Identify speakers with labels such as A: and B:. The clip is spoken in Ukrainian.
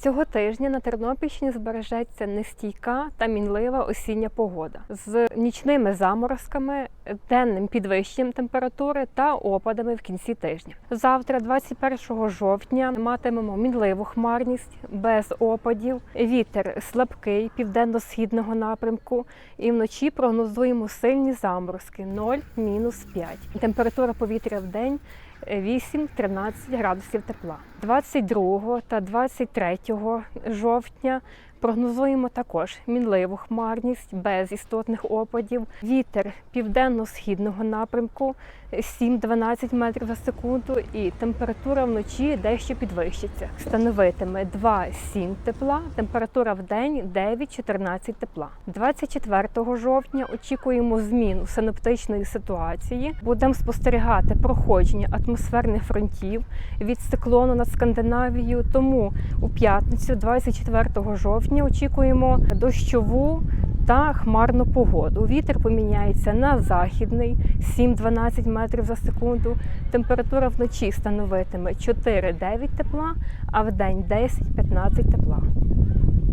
A: Цього тижня на Тернопільщині збережеться нестійка та мінлива осіння погода з нічними заморозками, денним підвищенням температури та опадами в кінці тижня. Завтра, 21 жовтня, матимемо мінливу хмарність без опадів. Вітер слабкий південно-східного напрямку, і вночі прогнозуємо сильні заморозки 0-5. Температура повітря в день 8-13 градусів тепла. 22 та 23 жовтня прогнозуємо також мінливу хмарність без істотних опадів. Вітер південно-східного напрямку 7-12 метрів за секунду, і температура вночі дещо підвищиться. Становитиме 2-7 тепла, температура в день 9-14 тепла. 24 жовтня очікуємо зміну синоптичної ситуації. Будемо спостерігати проходження атмосферних фронтів від циклону над Скандинавією. Тому у п'ятницю, 24 жовтня, очікуємо дощову та хмарну погоду. Вітер поміняється на західний 7-12 метрів за секунду. Температура вночі становитиме 4-9 тепла, а в день 10-15 тепла.